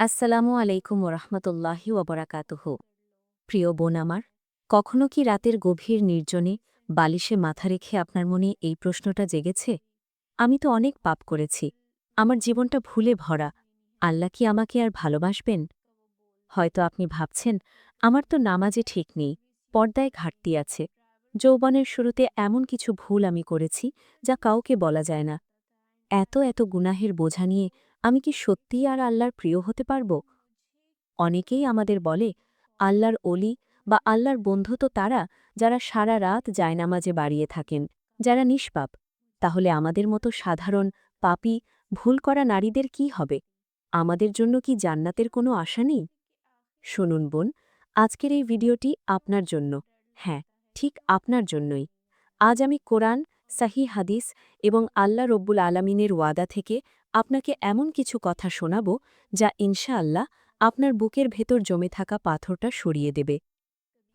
আসসালামু আলাইকুম ওরহমতুল্লাহি ওবরাকাতুহ। প্রিয় বোন আমার, কখনো কি রাতের গভীর নির্জনে বালিশে মাথা রেখে আপনার মনে এই প্রশ্নটা জেগেছে? আমি তো অনেক পাপ করেছি, আমার জীবনটা ভুলে ভরা, আল্লাহ কি আমাকে আর ভালোবাসবেন? হয়তো আপনি ভাবছেন, আমার তো নামাজে ঠিক নেই, পর্দায় ঘাটতি আছে, যৌবনের শুরুতে এমন কিছু ভুল আমি করেছি যা কাউকে বলা যায় না। এত এত গুনাহের বোঝা নিয়ে আমি কি সত্যিই আর আল্লাহর প্রিয় হতে পারব? অনেকেই আমাদের বলে, আল্লাহর অলি বা আল্লাহর বন্ধু তো তারা, যারা সারা রাত জায়নামাজে বাড়িয়ে থাকেন, যারা নিষ্পাপ। তাহলে আমাদের মতো সাধারণ, পাপি, ভুল করা নারীদের কি হবে? আমাদের জন্য কি জান্নাতের কোনো আশা নেই? শুনুন বোন, আজকের এই ভিডিওটি আপনার জন্য। হ্যাঁ ঠিক আপনার জন্যই। আজ আমি কোরআন, সাহি হাদিস এবং আল্লাহ রব্বুল আলামিনের ওয়াদা থেকে আপনাকে এমন কিছু কথা শোনাব যা ইনশাআল্লাহ আপনার বুকের ভেতর জমে থাকা পাথরটা সরিয়ে দেবে।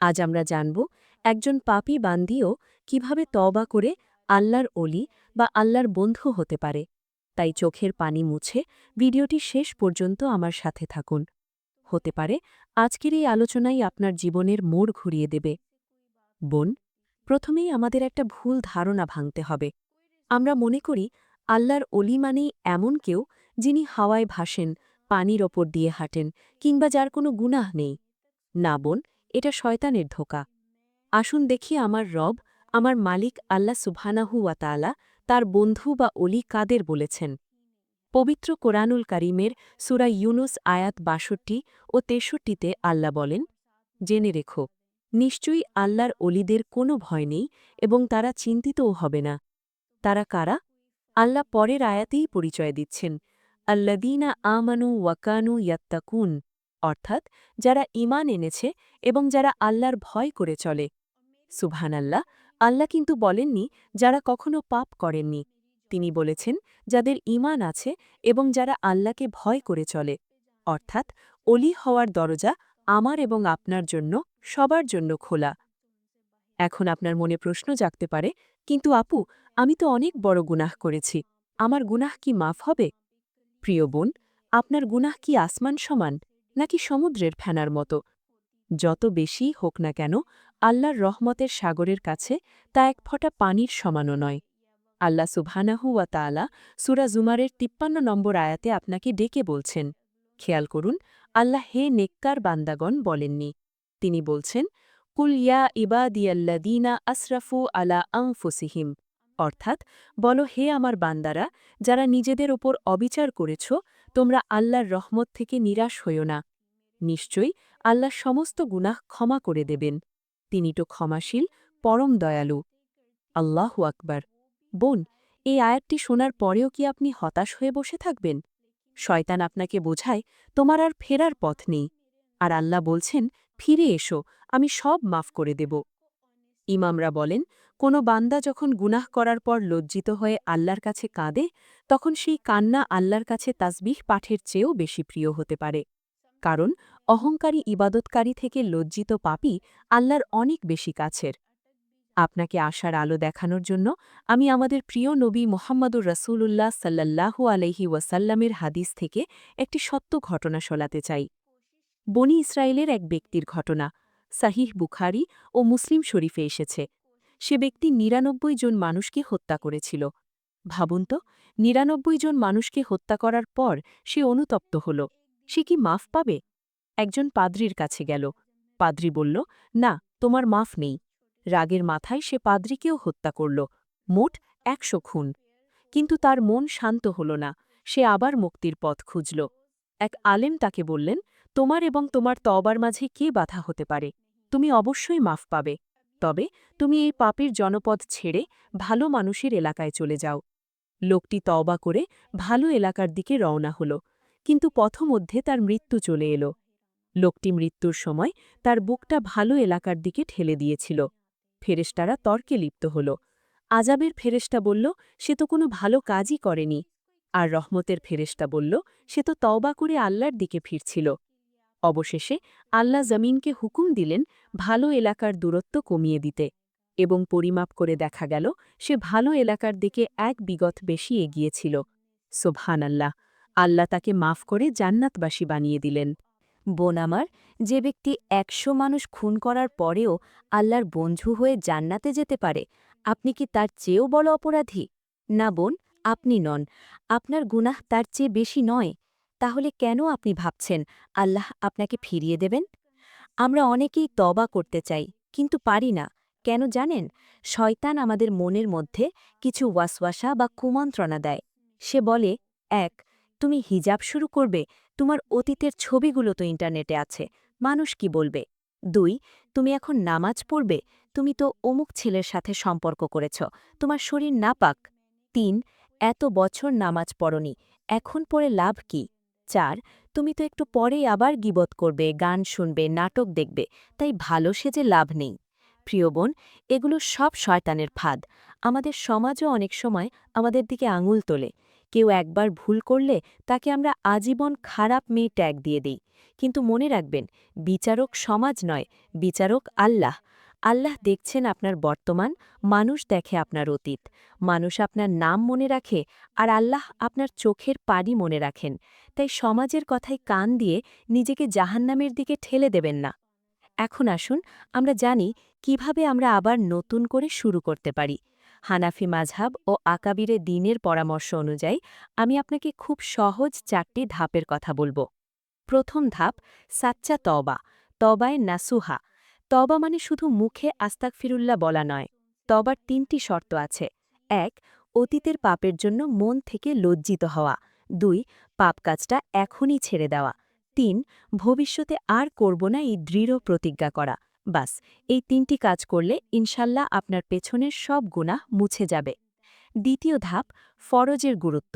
আজ আমরা জানব একজন পাপি বান্দিও কীভাবে তবা করে আল্লাহর অলি বা আল্লাহর বন্ধু হতে পারে। তাই চোখের পানি মুছে ভিডিওটি শেষ পর্যন্ত আমার সাথে থাকুন। হতে পারে আজকের এই আলোচনাই আপনার জীবনের মোড় ঘুরিয়ে দেবে। বোন, প্রথমেই আমাদের একটা ভুল ধারণা ভাঙতে হবে। আমরা মনে করি আল্লাহর অলি মানেই এমন কেউ যিনি হাওয়ায় ভাসেন, পানির ওপর দিয়ে হাঁটেন কিংবা যার কোনো গুনাহ নেই। না বোন, এটা শয়তানের ধোকা। আসুন দেখি আমার রব, আমার মালিক আল্লাহ সুবহানাহু ওয়াতালা তার বন্ধু বা অলি কাদের বলেছেন। পবিত্র কোরআনুল কারিমের সুরা ইউনুস আয়াত বাষট্টি ও তেষট্টিতে আল্লাহ বলেন, জেনে রেখো, নিশ্চয়ই আল্লাহর অলিদের কোনো ভয় নেই এবং তারা চিন্তিতও হবে না। তারা কারা? আল্লাহ পরের আয়াতেই পরিচয় দিচ্ছেন। আল্লাদিনা আমানু ওয়াকানু ইয়াত্তাকুন, অর্থাৎ যারা ইমান এনেছে এবং যারা আল্লাহর ভয় করে চলে। সুবহান আল্লাহ আল্লাহ কিন্তু বলেননি যারা কখনো পাপ করেননি। তিনি বলেছেন যাদের ইমান আছে এবং যারা আল্লাহকে ভয় করে চলে। অর্থাৎ অলি হওয়ার দরজা আমার এবং আপনার জন্য, সবার জন্য খোলা। এখন আপনার মনে প্রশ্ন জাগতে পারে কিন্তু আপু, আমি তো অনেক বড় গুনাহ করেছি। আমার গুনাহ কি মাফ হবে? প্রিয় বোন, আপনার গুনাহ কি আসমান সমান, নাকি সমুদ্রের ফেনার মতো? যত বেশি হোক না কেন, আল্লাহর রহমতের সাগরের কাছে তা এক ফোঁটা পানির সমানও নয়। আল্লাহ সুবহানাহু ওয়া তাআলা সুরা জুমারের তিপ্পান্ন নম্বর আয়াতে আপনাকে ডেকে বলছেন, খেয়াল করুন, আল্লাহ হে নেককার বান্দাগণ বলেননি। তিনি বলছেন কুল ইয়া ইবাদিয়াল্লাদিনা আসরাফু আলা আংফুসিহিম অর্থাৎ, বলো হে আমার বান্দারা, যারা নিজেদের ওপর অবিচার করেছ, তোমরা আল্লাহর রহমত থেকে নিরাশ হইও না। নিশ্চয়ই আল্লাহ সমস্ত গুনাহ ক্ষমা করে দেবেন। তিনি তো ক্ষমাশীল, পরম দয়ালু। আল্লাহ আকবার। বোন, এই আয়াতটি শোনার পরেও কি আপনি হতাশ হয়ে বসে থাকবেন? শয়তান আপনাকে বোঝায়, তোমার আর ফেরার পথ নেই। আর আল্লাহ বলছেন ফিরে এসো, আমি সব মাফ করে দেব। ইমামরা বলেন, কোনো বান্দা যখন গুনাহ করার পর লজ্জিত হয়ে আল্লাহর কাছে কাঁদে, তখন সেই কান্না আল্লাহর কাছে তাসবিহ পাঠের চেয়েও বেশি প্রিয় হতে পারে। কারণ অহংকারী ইবাদতকারী থেকে লজ্জিত পাপি আল্লাহর অনেক বেশি কাছের। আপনাকে আশার আলো দেখানোর জন্য আমি আমাদের প্রিয় নবী মোহাম্মদুর রসুল্লাহ সাল্লাল্লাহু আলহি ওয়াসাল্লামের হাদিস থেকে একটি সত্য ঘটনা শোলাতে চাই। বনি ইসরায়েলের এক ব্যক্তির ঘটনা। সাহিহ বুখারি ও মুসলিম শরীফে এসেছে। সে ব্যক্তি নিরানব্বই জন মানুষকে হত্যা করেছিল। ভাবুন তো, নিরানব্বই জন মানুষকে হত্যা করার পর সে অনুতপ্ত হল। সে কি মাফ পাবে? একজন পাদ্রির কাছে গেল। পাদ্রি বলল, না, তোমার মাফ নেই। রাগের মাথায় সে পাদ্রিকেও হত্যা করল, মোট একশো খুন। কিন্তু তার মন শান্ত হল না। সে আবার মুক্তির পথ খুঁজল। এক আলেম তাকে বললেন তোমার এবং তোমার তবার মাঝে কে বাধা হতে পারে? তুমি অবশ্যই মাফ পাবে। তবে তুমি এই পাপের জনপদ ছেড়ে ভালো মানুষের এলাকায় চলে যাও। লোকটি তওবা করে ভালো এলাকার দিকে রওনা হল, কিন্তু পথমধ্যে তার মৃত্যু চলে এলো। লোকটি মৃত্যুর সময় তার বুকটা ভালো এলাকার দিকে ঠেলে দিয়েছিল। ফেরেস্তারা তর্কে লিপ্ত হল। আজাবের ফেরেস্তা বলল, সে তো কোনো ভালো কাজই করেনি। আর রহমতের ফেরেস্তা বলল, সে তো তওবা করে আল্লাহর দিকে ফিরছিল। অবশেষে আল্লাহ জমিনকে হুকুম দিলেন ভালো এলাকার দূরত্ব কমিয়ে দিতে এবং পরিমাপ করে দেখা গেল সে ভালো এলাকার দিকে এক বিগত বেশি এগিয়েছিল। সোভান আল্লাহ আল্লাহ তাকে মাফ করে জান্নাতবাসী বানিয়ে দিলেন। বোন আমার, যে ব্যক্তি একশো মানুষ খুন করার পরেও আল্লাহর বন্ধু হয়ে জান্নাতে যেতে পারে, আপনি কি তার চেয়েও বড় অপরাধী? না বোন, আপনি নন। আপনার গুনাহ তার চেয়ে বেশি নয়। তাহলে কেন আপনি ভাবছেন আল্লাহ আপনাকে ফিরিয়ে দেবেন? আমরা অনেকেই তবা করতে চাই, কিন্তু পারি না। কেন জানেন? শয়তান আমাদের মনের মধ্যে কিছু ওয়াসওয়াসা বা কুমন্ত্রণা দেয়। সে বলে, এক, তুমি হিজাব শুরু করবে, তোমার অতীতের ছবিগুলো তো ইন্টারনেটে আছে, মানুষ কি বলবে? দুই, তুমি এখন নামাজ পড়বে, তুমি তো অমুক ছেলের সাথে সম্পর্ক করেছ, তোমার শরীর নাপাক। তিন, এত বছর নামাজ পড়নি, এখন পড়ে লাভ কি? চার, তুমি তো একটু পরেই আবার গিবত করবে, গান শুনবে, নাটক দেখবে, তাই ভালো সেজে লাভ নেই। প্রিয় বোন, এগুলো সব শয়তানের ফাঁদ। আমাদের সমাজও অনেক সময় আমাদের দিকে আঙুল তোলে। কেউ একবার ভুল করলে তাকে আমরা আজীবন খারাপ মেয়ে ট্যাগ দিয়ে দিই। কিন্তু মনে রাখবেন, বিচারক সমাজ নয়, বিচারক আল্লাহ। আল্লাহ দেখছেন আপনার বর্তমান, মানুষ দেখে আপনার অতীত। মানুষ আপনার নাম মনে রাখে আর আল্লাহ আপনার চোখের পাড়ি মনে রাখেন। তাই সমাজের কথায় কান দিয়ে নিজেকে জাহান্নামের দিকে ঠেলে দেবেন না। এখন আসুন, আমরা জানি কীভাবে আমরা আবার নতুন করে শুরু করতে পারি। হানাফি মাঝহাব ও আকাবিরে দিনের পরামর্শ অনুযায়ী আমি আপনাকে খুব সহজ চারটি ধাপের কথা বলব। প্রথম ধাপ, সাচ্চা তবা তবায় নাসুহা। তবা মানে শুধু মুখে আস্তাক ফিরুল্লাহ বলা নয়, তবার তিনটি শর্ত আছে। এক, অতীতের পাপের জন্য মন থেকে লজ্জিত হওয়া। দুই, পাপ কাজটা এখনই ছেড়ে দেওয়া। তিন, ভবিষ্যতে আর করব না এই দৃঢ় প্রতিজ্ঞা করা। বাস, এই তিনটি কাজ করলে ইনশাল্লাহ আপনার পেছনের সব গুনাহ মুছে যাবে। দ্বিতীয় ধাপ, ফরজের গুরুত্ব।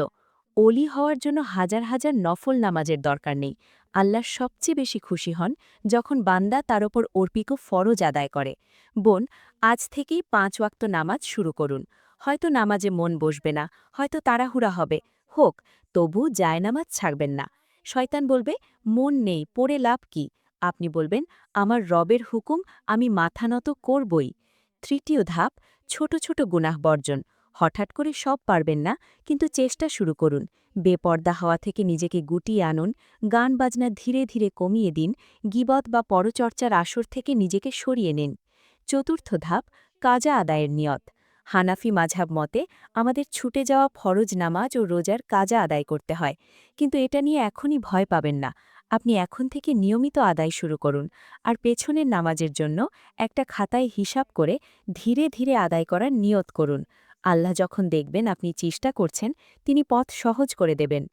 অলি হওয়ার জন্য হাজার হাজার নফল নামাজের দরকার নেই। আল্লাহ সবচেয়ে বেশি খুশি হন যখন বান্দা তার ওপর অর্পিক ফরজ আদায় করে। বোন, আজ থেকেই পাঁচ ওয়াক্ত নামাজ শুরু করুন। হয়তো নামাজে মন বসবে না, হয়তো তাড়াহুড়া হবে। হোক, তবু জায়নামাজ ছাড়বেন না। শয়তান বলবে, মন নেই, পড়ে লাভ কি? আপনি বলবেন, আমার রবের হুকুম আমি মাথা নত করবই। তৃতীয় ধাপ, ছোট ছোট গুনাহ বর্জন। হঠাৎ করে সব পারবেন না, কিন্তু চেষ্টা শুরু করুন। বেপর্দা হওয়া থেকে নিজেকে গুটিয়ে আনুন, গান বাজনা ধীরে ধীরে কমিয়ে দিন, গিবত বা পরচর্চার আসর থেকে নিজেকে সরিয়ে নিন। চতুর্থ ধাপ, কাজা আদায়ের নিয়ত। হানাফি মাঝাব মতে, আমাদের ছুটে যাওয়া ফরজ নামাজ ও রোজার কাজা আদায় করতে হয়, কিন্তু এটা নিয়ে এখনই ভয় পাবেন না। আপনি এখন থেকে নিয়মিত আদায় শুরু করুন, আর পেছনের নামাজের জন্য একটা খাতায় হিসাব করে ধীরে ধীরে আদায় করার নিয়ত করুন। আল্লাহ যখন দেখবেন আপনি চেষ্টা করছেন, তিনি পথ সহজ করে দেবেন।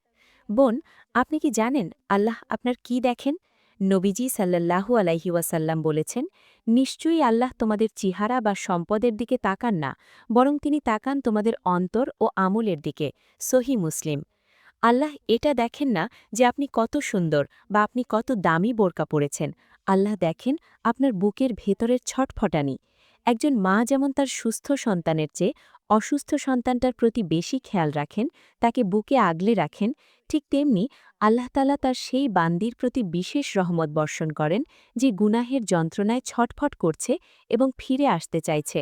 বোন, আপনি কি জানেন আল্লাহ আপনার কি দেখেন? নবীজি সাল্লাল্লাহু আলাইহি ওয়াসাল্লাম বলেছেন, নিশ্চয়ই আল্লাহ তোমাদের চেহারা বা সম্পদের দিকে তাকান না, বরং তিনি তাকান তোমাদের অন্তর ও আমলের দিকে। সহি মুসলিম। আল্লাহ এটা দেখেন না যে আপনি কত সুন্দর বা আপনি কত দামি বোরকা পরেছেন। আল্লাহ দেখেন আপনার বুকের ভেতরের ছটফটানি। একজন মা যেমন তার সুস্থ সন্তানের চেয়ে অসুস্থ সন্তানটার প্রতি বেশি খেয়াল রাখেন, তাকে বুকে আগলে রাখেন, ঠিক তেমনি আল্লাহ তালা তার সেই বান্দির প্রতি বিশেষ রহমত বর্ষণ করেন, যে গুনাহের যন্ত্রণায় ছটফট করছে এবং ফিরে আসতে চাইছে।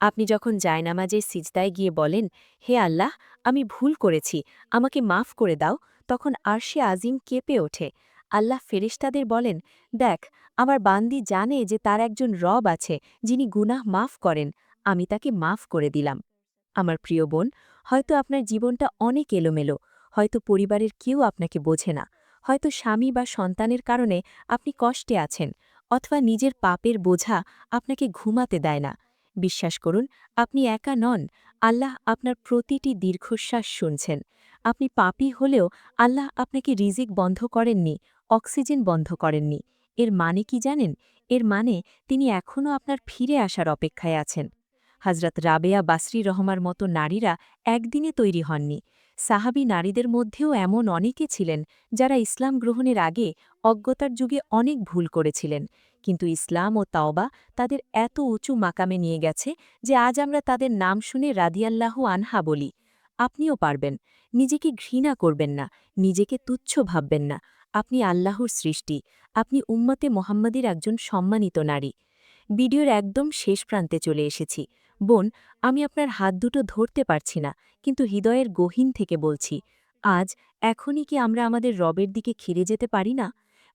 আপনি যখন জায়নামাজে সিজদায় গিয়ে বলেন, হে আল্লাহ, আমি ভুল করেছি, আমাকে মাফ করে দাও, তখন আরশে আজিম কেঁপে ওঠে। আল্লাহ ফেরিস্তাদের বলেন, দেখ, আমার বান্দি জানে যে তার একজন রব আছে, যিনি গুনাহ মাফ করেন, আমি তাকে মাফ করে দিলাম। আমার প্রিয় বোন, হয়তো আপনার জীবনটা অনেক এলোমেলো, হয়তো পরিবারের কেউ আপনাকে বোঝে না, হয়তো স্বামী বা সন্তানের কারণে আপনি কষ্টে আছেন, অথবা নিজের পাপের বোঝা আপনাকে ঘুমাতে দেয় না। বিশ্বাস করুন, আপনি একা নন, আল্লাহ আপনার প্রতিটি দীর্ঘশ্বাস শুনছেন। আপনি পাপী হলেও আল্লাহ আপনাকে রিজিক বন্ধ করেননি, অক্সিজেন বন্ধ করেননি। এর মানে কি জানেন? এর মানে তিনি এখনও আপনার ফিরে আসার অপেক্ষায় আছেন। হজরত রাবেয়া বাসরি রহমার মতো নারীরা একদিনে তৈরি হননি। সাহাবি নারীদের মধ্যেও এমন অনেকে ছিলেন যারা ইসলাম গ্রহণের আগে অজ্ঞতার যুগে অনেক ভুল করেছিলেন। কিন্তু ইসলাম ও তাওবা তাদের এত উঁচু মাকামে নিয়ে গেছে যে আজ আমরা তাদের নাম শুনে রাদিয়াল্লাহু আনহা বলি। আপনিও পারবেন। নিজেকে ঘৃণা করবেন না। নিজেকে তুচ্ছ ভাববেন না। আপনি আল্লাহর সৃষ্টি। আপনি উম্মতে মোহাম্মদীর একজন সম্মানিত নারী। ভিডিওর একদম শেষ প্রান্তে চলে এসেছি। বোন, আমি আপনার হাত দুটো ধরতে পারছি না, কিন্তু হৃদয়ের গহীন থেকে বলছি, আজ এখনই কি আমরা আমাদের রবের দিকে খিরে যেতে পারি না?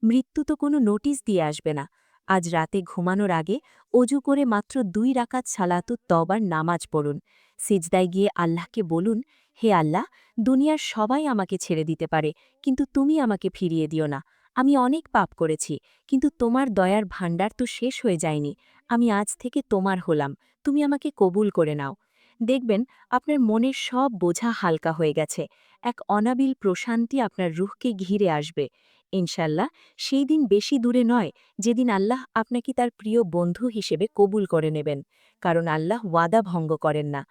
মৃত্যু তো কোনো নোটিশ দিয়ে আসবে না। আজ রাতে ঘুমানোর আগে অজু করে মাত্র দুই রাকাত সালাতুত তবার নামাজ পড়ুন। সিজদায় গিয়ে আল্লাহকে বলুন, হে আল্লাহ, দুনিয়ার সবাই আমাকে ছেড়ে দিতে পারে, কিন্তু তুমি আমাকে ফিরিয়ে দিও না। আমি অনেক পাপ করেছি, কিন্তু তোমার দয়ার ভাণ্ডার তো শেষ হয়ে যায়নি। আমি আজ থেকে তোমার হলাম, তুমি আমাকে কবুল করে নাও। দেখবেন, আপনার মনের সব বোঝা হালকা হয়ে গেছে, এক অনাবিল প্রশান্তি আপনার রুহকে ঘিরে আসবে। ইনশাল্লাহ, সেই দিন বেশি দূরে নয়, যেদিন আল্লাহ আপনাকে তার প্রিয় বন্ধু হিসেবে কবুল করে নেবেন, কারণ আল্লাহ ওয়াদা ভঙ্গ করেন না।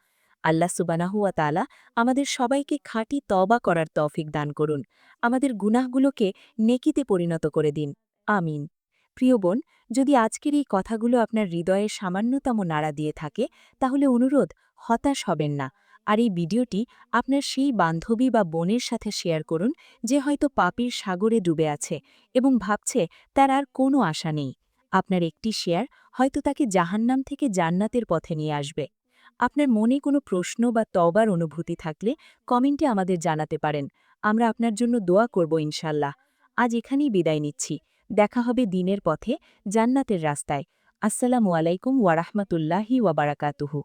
আল্লাহ সুবানাহুয়া আমাদের সবাইকে খাঁটি তবা করার তৌফিক দান করুন। আমাদের গুনাহগুলোকে নেকিতে পরিণত করে দিন। আমিন। প্রিয় বোন, যদি আজকের এই কথাগুলো আপনার হৃদয়ে সামান্যতম নাড়া দিয়ে থাকে, তাহলে অনুরোধ, হতাশ হবেন না। আর এই ভিডিওটি আপনার সেই বান্ধবী বা বোনের সাথে শেয়ার করুন, যে হয়তো পাপির সাগরে ডুবে আছে এবং ভাবছে তার আর কোনো আশা নেই। আপনার একটি শেয়ার হয়তো তাকে জাহান্নাম থেকে জান্নাতের পথে নিয়ে আসবে। আপনার মনে কোনো প্রশ্ন বা তবার অনুভূতি থাকলে কমেন্টে আমাদের জানাতে পারেন। আমরা আপনার জন্য দোয়া করব ইনশাল্লাহ। আজ এখানেই বিদায় নিচ্ছি। দেখা হবে দিনের পথে জান্নাতের রাস্তায়। আসসালামু আলাইকুম ওয়ারাহমাতুল্লাহি ওয়াবারাকাতুহু